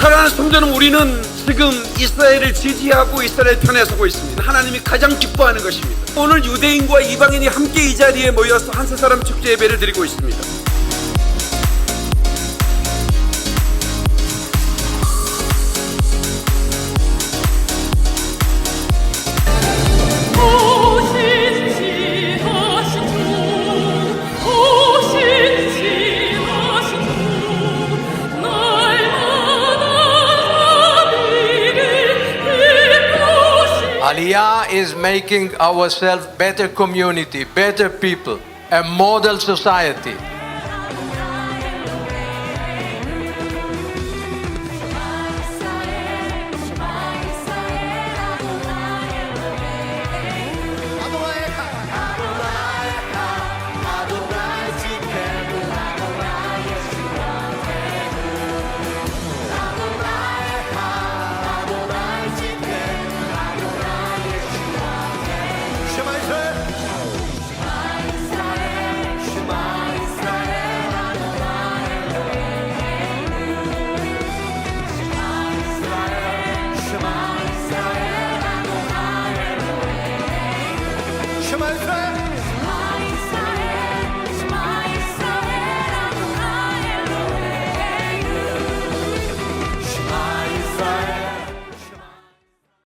사랑하는 성도는 우리는 지금 이스라엘을 지지하고 이스라엘 편에 서고 있습니다. 하나님이 가장 기뻐하는 것입니다. 오늘 유대인과 이방인이 함께 이 자리에 모여서 한세 사람 축제 예배를 드리고 있습니다. Aliyah is making ourselves better community, better people, a model society. 三岁